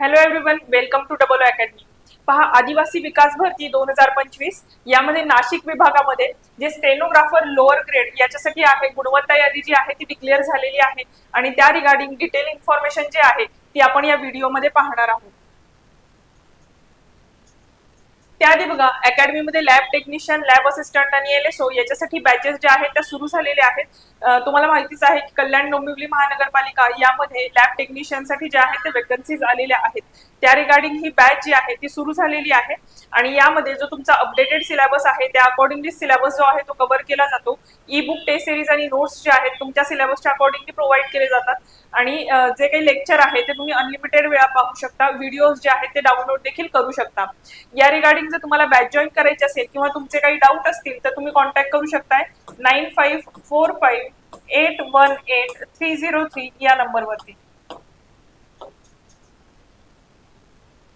Hello everyone welcome to double academy पहा आदिवासी विकास भरती दोन हजार पंचवीस यामध्ये नाशिक विभागामध्ये जे स्टेनोग्राफर लोअर ग्रेड याच्यासाठी आहे गुणवत्ता यादी जी आहे ती डिक्लेअर झालेली आहे. आणि त्या रिगार्डिंग डिटेल इन्फॉर्मेशन जे आहे ती आपण या व्हिडिओमध्ये पाहणार आहोत. त्याआधी बघा अकॅडमीमध्ये लॅब टेक्निशियन लॅब असिस्टंट आणि एल एस ओ याच्यासाठी बॅचेस ज्या आहेत त्या सुरू झालेल्या आहेत. तुम्हाला माहितीच आहे की कल्याण डोंबिवली महानगरपालिका यामध्ये लॅब टेक्निशियनसाठी ज्या आहेत त्या वेकन्सीज आलेल्या आहेत. त्या रिगार्डिंग ही बॅच जी आहे ती सुरू झालेली आहे. आणि यामध्ये जो तुमचा अपडेटेड सिलेबस आहे त्या अकॉर्डिंगली सिलेबस जो आहे तो कव्हर केला जातो. ई बुक टेस्ट सिरीज आणि नोट्स जे आहेत तुमच्या सिलेबसच्या अकॉर्डिंगली प्रोव्हाइड केले जातात. आणि जे काही लेक्चर आहे ते तुम्ही अनलिमिटेड वेळा पाहू शकता. व्हिडिओज जे आहेत ते डाउनलोड देखील करू शकता. या रिगार्डिंग जर तुम्हाला बॅच जॉईन करायची असेल किंवा तुमचे काही डाऊट असतील तर तुम्ही कॉन्टॅक्ट करू शकताय. Nine five four five eight one eight three zero three या नंबरवरती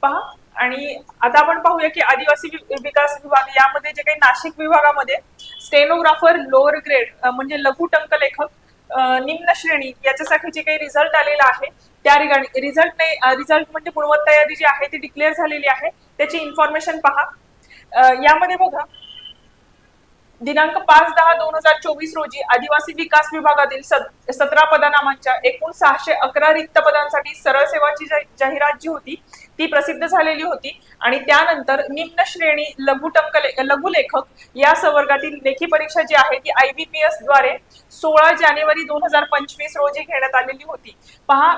पहा. आणि आता आपण पाहूया की आदिवासी विकास विभाग यामध्ये जे काही नाशिक विभागामध्ये स्टेनोग्राफर लोअर ग्रेड म्हणजे लघु टंकलेखक लेखक निम्न श्रेणी याच्यासाठी जे काही रिझल्ट आलेला आहे त्या रिगार्डिंग रिझल्ट नाही रिझल्ट म्हणजे गुणवत्ता यादी जी आहे ती डिक्लेअर झालेली आहे. त्याची इन्फॉर्मेशन पहा. यामध्ये बघा. दिनांक पाच दहा दोन हजार चोवीस रोजी आदिवासी विकास विभागातील सत- सतरा पदनामांच्या एकूण सहाशे अकरा रिक्त पदांसाठी सरळ सेवाची जाहिरात जी होती ती प्रसिद्ध झालेली होती. आणि त्यानंतर निम्न श्रेणी लघु लघुलेखक या संवर्गातील लेखी परीक्षा जी आहे ती आय बी पी एसद्वारे सोळा जानेवारी दोन हजार पंचवीस रोजी घेण्यात आलेली होती. पहा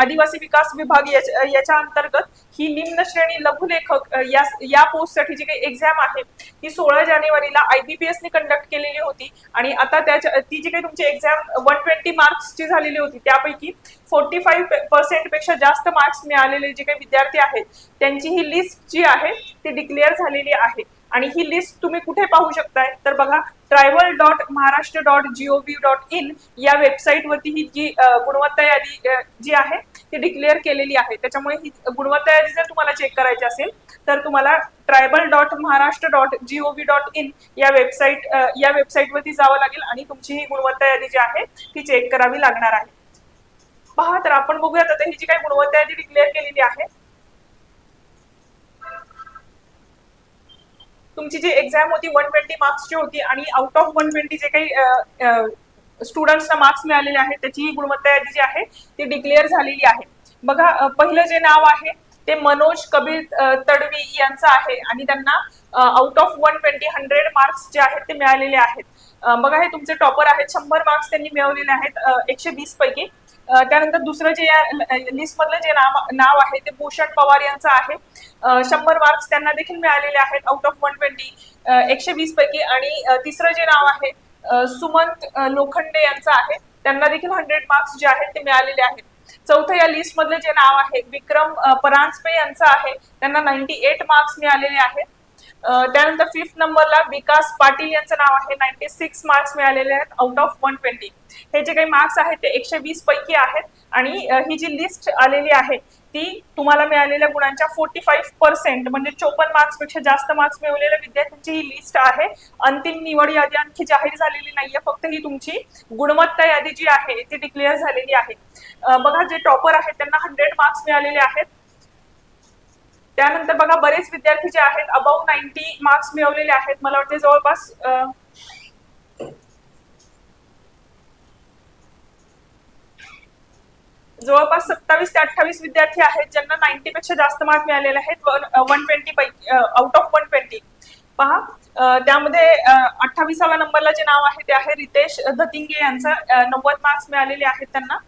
आदिवासी विकास विभाग याच्या अंतर्गत ही निम्न श्रेणी लघुलेखक या या पोस्टसाठी जी काही एक्झाम आहे ती सोळा जानेवारीला आयबीपीएस ने कंडक्ट केलेली होती. आणि आता त्याच्या ती जी काही तुमची एक्झाम वन ट्वेंटी मार्क्सची झालेली होती त्यापैकी फोर्टी फाईव्ह पर्सेंटपेक्षा जास्त मार्क्स मिळालेले जे काही विद्यार्थी आहेत त्यांची ही लिस्ट जी आहे ती डिक्लेअर झालेली आहे. आणि ही लिस्ट तुम्ही कुठे पाहू शकताय? तर बघा tribal dot Maharashtra dot G O V dot in या वेबसाईट वरती ही जी गुणवत्ता यादी जी आहे ती डिक्लेअर केलेली आहे. त्याच्यामुळे ही गुणवत्ता यादी जर तुम्हाला चेक करायची असेल तर तुम्हाला tribal dot Maharashtra dot G O V dot in या वेबसाईट या वेबसाईटवरती जावं लागेल आणि तुमची ही गुणवत्ता यादी जी आहे ती चेक करावी लागणार आहे. पहा तर आपण बघूयात आता ही जी काही गुणवत्ता यादी डिक्लेअर केलेली आहे. तुमची जी एक्झाम होती वन ट्वेंटी मार्क्सची होती आणि आउट ऑफ वन ट्वेंटी जे काही स्टुडंट्सना मार्क्स मिळालेले आहेत त्याची ही गुणवत्ता यादी जी आहे ती डिक्लेअर झालेली आहे. बघा पहिलं जे नाव आहे ते मनोज कबीर तडवी यांचं आहे आणि त्यांना out of one twenty hundred marks जे आहेत ते मिळालेले आहेत. बघा हे तुमचे टॉपर आहेत शंभर मार्क्स त्यांनी मिळवलेले आहेत एकशे वीस पैकी. त्यानंतर दुसरं जे या लिस्ट मधलं जे नाव नाव आहे ते भूषण पवार यांचं आहे. शंभर मार्क्स त्यांना देखील मिळालेले आहेत आउट ऑफ वन ट्वेंटी एकशे वीस पैकी. आणि तिसरं जे नाव आहे सुमंत लोखंडे यांचा आहे. त्यांना देखील हंड्रेड मार्क्स जे आहेत ते मिळालेले आहेत. चौथं या लिस्ट मधले जे नाव आहे विक्रम परांजपे यांचं आहे. त्यांना नाईन्टी एट मार्क्स मिळालेले आहेत. त्यानंतर फिफ्थ नंबरला विकास पाटील यांचं नाव आहे. नाईन्टी सिक्स मार्क्स मिळालेले आहेत आउट ऑफ वन ट्वेंटी हे जे काही मार्क्स आहेत ते एकशे वीस पैकी आहेत. आणि ही जी लिस्ट आलेली आहे ती तुम्हाला मिळालेल्या गुणांच्या फोर्टी फाईव्ह पर्सेंट म्हणजे चोपन्न मार्क्सपेक्षा जास्त मार्क्स मिळवलेल्या विद्यार्थ्यांची ही लिस्ट आहे. अंतिम निवड यादी आणखी जाहीर झालेली नाहीये फक्त ही तुमची गुणवत्ता यादी जी आहे ती डिक्लेअर झालेली आहे. बघा जे टॉपर आहेत त्यांना हंड्रेड मार्क्स मिळालेले आहेत. त्यानंतर बघा बरेच विद्यार्थी जे आहेत अबाउ नाईन्टी मार्क्स मिळवलेले आहेत. मला वाटते जवळपास जवळपास सत्तावीस ते अठ्ठावीस विद्यार्थी आहेत ज्यांना नाईन्टी पेक्षा जास्त मार्क मिळालेले आहेत. वन ट्वेंटी पैकी आउट ऑफ वन ट्वेंटी पहा त्यामध्ये अठ्ठावीसाव्या नंबरला जे नाव आहे ते आहे रितेश धतिंगे यांचा. नव्वद मार्क्स मिळालेले आहेत त्यांना.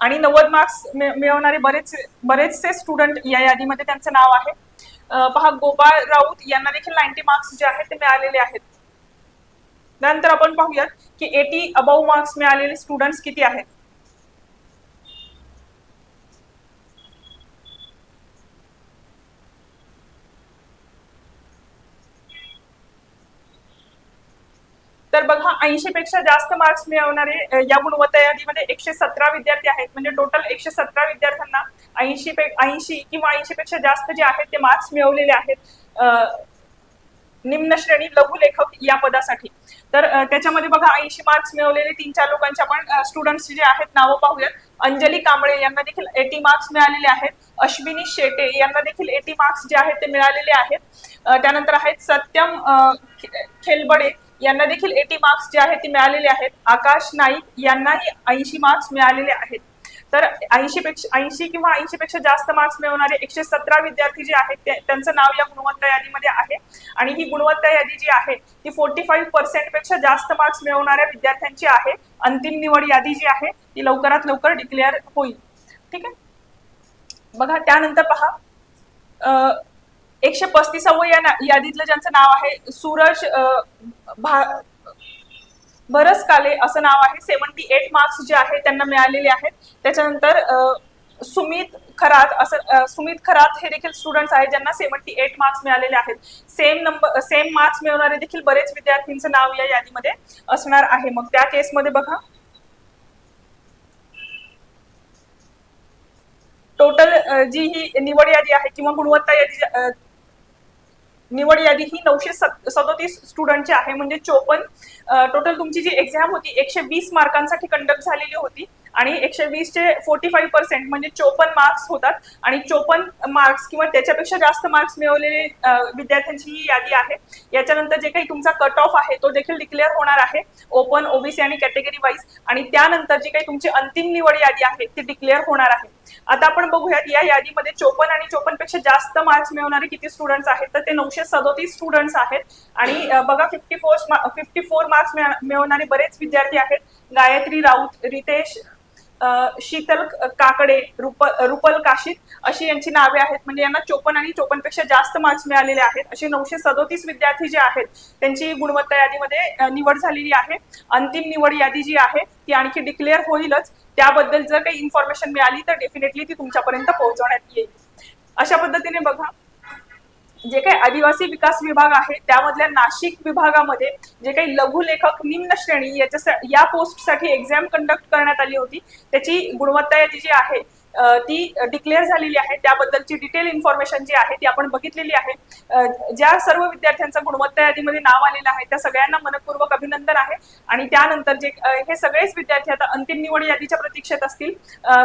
आणि नव्वद मार्क्स मिळवणारे बरेच बरेचसे स्टुडंट या यादीमध्ये त्यांचं नाव आहे. पहा गोपाळ राऊत यांना देखील नाईन्टी मार्क्स जे आहेत ते मिळालेले आहेत. त्यानंतर आपण पाहूयात की एटी अबाव मार्क्स मिळालेले स्टुडंट्स किती आहेत तर बघा ऐंशी पेक्षा जास्त मार्क्स मिळवणारे या गुणवत्ता यादीमध्ये एकशे सतरा विद्यार्थी आहेत. म्हणजे टोटल एकशे सतरा विद्यार्थ्यांना ऐंशी पे ऐंशी किंवा ऐंशी पेक्षा जास्त जे आहेत ते मार्क्स मिळवलेले आहेत. निम्न श्रेणी लघु लेखक या पदासाठी. तर त्याच्यामध्ये बघा ऐंशी मार्क्स मिळवलेले तीन चार लोकांचे आपण स्टुडंट्स जे आहेत नावं पाहूयात. अंजली कांबळे यांना देखील एटी मार्क्स मिळालेले आहेत. अश्विनी शेटे यांना देखील एटी मार्क्स जे आहेत ते मिळालेले आहेत. त्यानंतर आहेत सत्यम खेलबडे यांना देखील एटी मार्क्स जे आहेत ते मिळालेले आहेत. आकाश नाईक यांनाही ऐंशी मार्क्स मिळालेले आहेत. तर ऐंशी पेक्षा ऐंशी किंवा ऐंशी पेक्षा जास्त मार्क्स मिळवणारे एकशे सतरा विद्यार्थी जे आहेत त्यांचं नाव या गुणवत्ता यादीमध्ये आहे. आणि ही गुणवत्ता यादी जी आहे ती फोर्टी फाईव्ह पर्सेंटपेक्षा जास्त मार्क्स मिळवणाऱ्या विद्यार्थ्यांची आहे. अंतिम निवड यादी जी आहे ती लवकरात लवकर डिक्लेअर होईल. ठीक आहे? बघा त्यानंतर पहा. एकशे पस्तीसावं या यादीतलं ज्यांचं नाव आहे सूरज भरस भा काले असं नाव आहे. सेवन्टी एट मार्क्स जे आहे त्यांना मिळालेले आहेत. त्याच्यानंतर सुमित खरात असं सुमित खरात हे देखील स्टुडंट्स आहेत ज्यांना सेवन्टी एट मार्क्स मिळालेले आहेत. सेम नंबर सेम मार्क्स मिळवणारे देखील बरेच विद्यार्थ्यांचं नाव या यादीमध्ये असणार आहे. मग त्या केसमध्ये बघा. टोटल जी ही निवड यादी आहे किंवा गुणवत्ता यादी निवड यादी ही नऊशे सदोतीस स्टुडंटची आहे. म्हणजे चोपन्न टोटल तुमची जी एक्झाम होती एकशे वीस मार्कांसाठी कंडक्ट झालेली होती आणि एकशे वीसचे फोर्टी फाईव्ह पर्सेंट म्हणजे चोपन्न मार्क्स होतात आणि चोपन्न मार्क्स किंवा त्याच्यापेक्षा जास्त मार्क्स मिळवलेले विद्यार्थ्यांची ही यादी आहे. याच्यानंतर जे काही तुमचा कट ऑफ आहे तो देखील डिक्लेअर होणार आहे ओपन ओबीसी आणि कॅटेगरी वाईज आणि त्यानंतर जी काही तुमची अंतिम निवड यादी आहे ती डिक्लेअर होणार आहे. आता आपण बघूयात या यादीमध्ये चोपन्न आणि चोपन्नपेक्षा जास्त मार्क्स मिळवणारे किती स्टुडंट्स आहेत? तर ते नऊशे सदोतीस स्टुडंट्स आहेत. आणि बघा fifty four fifty four marks मिळवणारे बरेच विद्यार्थी आहेत. गायत्री राऊत रितेश शीतल काकडे रुप रुपल काशीत अशी यांची नावे आहेत. म्हणजे यांना चोपन्न आणि चोपन्नपेक्षा जास्त मार्क्स मिळालेले आहेत. असे नऊशे सदोतीस विद्यार्थी जे आहेत त्यांची गुणवत्ता यादीमध्ये निवड झालेली आहे. अंतिम निवड यादी जी आहे ती आणखी डिक्लेअर होईलच. त्याबद्दल जर काही इन्फॉर्मेशन मिळाली तर डेफिनेटली ती तुमच्यापर्यंत पोहोचवण्यात येईल. अशा पद्धतीने बघा. जे काही आदिवासी विकास विभाग आहे त्यामधल्या नाशिक विभागामध्ये जे काही लघु लेखक निम्न श्रेणी याच्या या पोस्टसाठी एक्झाम कंडक्ट करण्यात आली होती. त्याची गुणवत्ता यादी जी आहे ती डिक्लेअर झालेली आहे. त्याबद्दलची डिटेल इन्फॉर्मेशन जी आहे ती आपण बघितलेली आहे. ज्या सर्व विद्यार्थ्यांचं गुणवत्ता यादीमध्ये नाव आलेलं आहे त्या सगळ्यांना मनपूर्वक अभिनंदन आहे. आणि त्यानंतर जे हे सगळेच विद्यार्थी आता अंतिम निवड यादीच्या प्रतीक्षेत असतील.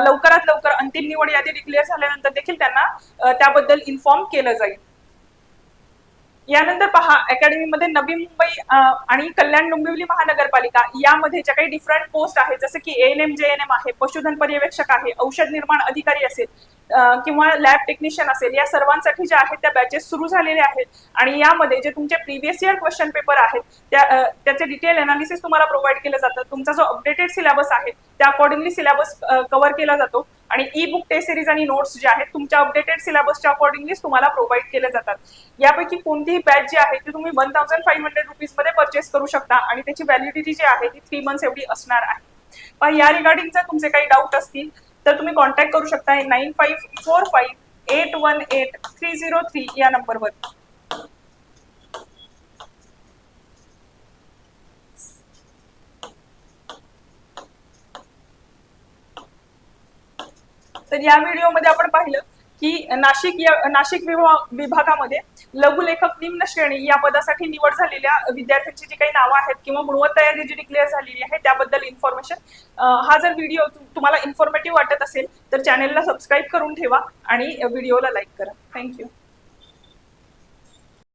लवकरात लवकर अंतिम निवड यादी डिक्लेअर झाल्यानंतर देखील त्यांना त्याबद्दल इन्फॉर्म केलं जाईल. यानंतर पहा अकॅडमीमध्ये नवी मुंबई आणि कल्याण डोंबिवली महानगरपालिका यामध्ये ज्या काही डिफरंट पोस्ट आहेत जसं की N M J N M आहे पशुधन पर्यवेक्षक आहे औषध निर्माण अधिकारी असेल किंवा लॅब टेक्निशियन असेल या सर्वांसाठी ज्या आहेत त्या बॅचेस सुरू झालेले आहेत. आणि यामध्ये जे तुमचे प्रिव्हियस इयर क्वेश्चन पेपर आहेत त्या त्याचे डिटेल अनालिसिस तुम्हाला प्रोव्हाइड केलं जातं. तुमचा जो अपडेटेड सिलेबस आहे त्या अकॉर्डिंगली सिलेबस कव्हर केला जातो. आणि ई बुक टेस्ट सिरीज आणि नोट्स जे आहेत तुमच्या अपडेटेड सिलेबसच्या अकॉर्डिंगलीच तुम्हाला प्रोव्हाइड केले जातात. यापैकी कोणतीही बॅच जी आहे ती तुम्ही वन थाउजंड फाईव्ह हंड्रेड रुपीजमध्ये परचेस करू शकता. आणि त्याची व्हॅलिडिटी जी आहे ती थ्री मंथ्स एवढी असणार आहे. पण या रिगार्डिंग जर तुमचे काही डाऊट असतील तर तुम्ही कॉन्टॅक्ट करू शकता nine five four five eight one eight three zero three या नंबरवर तर या व्हिडिओमध्ये आपण पाहिलं की नाशिक या नाशिक विभाग विभागामध्ये लघुलेखक निम्न श्रेणी या पदासाठी निवड झालेल्या विद्यार्थ्यांची जी काही नावं आहेत किंवा गुणवत्ता यादी जी डिक्लेअर झालेली आहे त्याबद्दल इन्फॉर्मेशन हा जर व्हिडिओ तुम्हाला इन्फॉर्मेटिव्ह वाटत असेल तर चॅनेलला सबस्क्राईब करून ठेवा आणि व्हिडिओला लाईक करा. थँक्यू